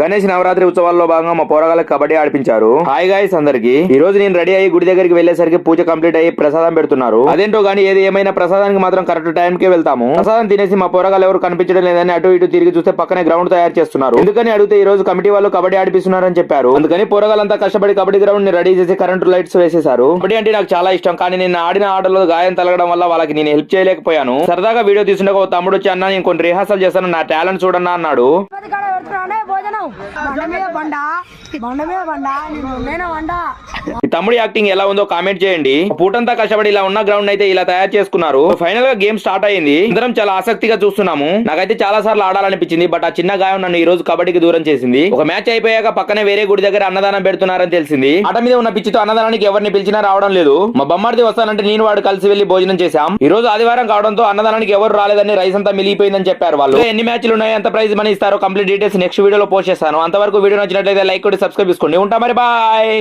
గణేష్ నవరాత్రి ఉత్సవాల్లో భాగంగా మా పోరగాళ్ళకి కబడ్డీ ఆడిపించారు. హాయ్ గాయస్ అందరికి. ఈ రోజు నేను రెడీ అయ్యి గుడి దగ్గరికి వెళ్ళేసరికి పూజ కంప్లీట్ అయ్యి ప్రసాదం పెడుతున్నారు. అదేంటో గానీ ఏది ఏమైనా ప్రసాదానికి మాత్రం కరెక్ట్ టైం కే వెళ్తాము. ప్రసాదం తినేసి మా పోరగాళ్ళు ఎవరు కనిపించడం లేదని అటు ఇటు తిరిగి చూస్తే పక్కనే గ్రౌండ్ తయారు చేస్తున్నారు. ఎందుకని అడిగితే ఈ రోజు కమిటీ వాళ్ళు కబడ్డీ ఆడిపిస్తున్నారని చెప్పారు. అందుకని పోరగాళ్ళంతా కష్టపడి కబడ్డీ గ్రౌండ్ని రెడీ చేసి కరెంటు లైట్స్ వేసేశారు. కబడ్డీ అంటే నాకు చాలా ఇష్టం. కానీ నేను ఆడిన ఆటలో గాయం తలగడం వల్ల వాళ్ళకి నేను హెల్ప్ చేయలేకపోయాను. సరదాగా వీడియో తీసుకుంటే ఒక తమ్ముడు వచ్చి అన్న నేను కొన్ని రిహార్సల్ చేస్తాను నా టాలెంట్ చూడన్నా అన్నాడు. బండ మీద బండ బండ మీద బండ నేను వండా. తమ్ముడి యాక్టింగ్ ఎలా ఉందో కామెంట్ చేయండి. పూటంతా కష్టపడి ఇలా ఉన్న గ్రౌండ్ అయితే ఇలా తయారు చేసుకున్నారు. ఫైనల్గా గేమ్ స్టార్ట్ అయింది. అందరం చాలా ఆసక్తిగా చూస్తున్నాము. నాకైతే చాలా సార్లు ఆడాలనిపించింది బట్ ఆ చిన్న గాయం నన్ను ఈ రోజు కబడ్డీకి దూరం చేసింది. ఒక మ్యాచ్ అయిపోయాక పక్కనే వేరే గుడి దగ్గర అన్నదానం పెడుతున్నారని తెలిసింది. ఆట మీద ఉన్న పిచ్చితో అన్నదానానికి ఎవరిని పిలిచినా రావడం లేదు. మా బొమ్మార్ది వస్తానంటే నేను వాడు కలిసి వెళ్ళి భోజనం చేశాం. ఈ రోజు ఆదివారం కావడంతో అన్నదానానికి ఎవరు రాలేదని రైస్ అంతా మిలిగిపోయిందని చెప్పారు వాళ్ళు. ఎన్ని మ్యాచ్లు ఉన్నాయి ఎంత ప్రైజ్ మనీ ఇస్తారో కంప్లీట్ డీటెయిల్స్ నెక్స్ట్ వీడియోలో పోస్ట్ చేస్తాను. అంతవరకు వీడియో నచ్చినట్లయితే లైక్ కొట్టి సబ్స్క్రైబ్ చేసుకోండి. ఉంటా మరి బాయ్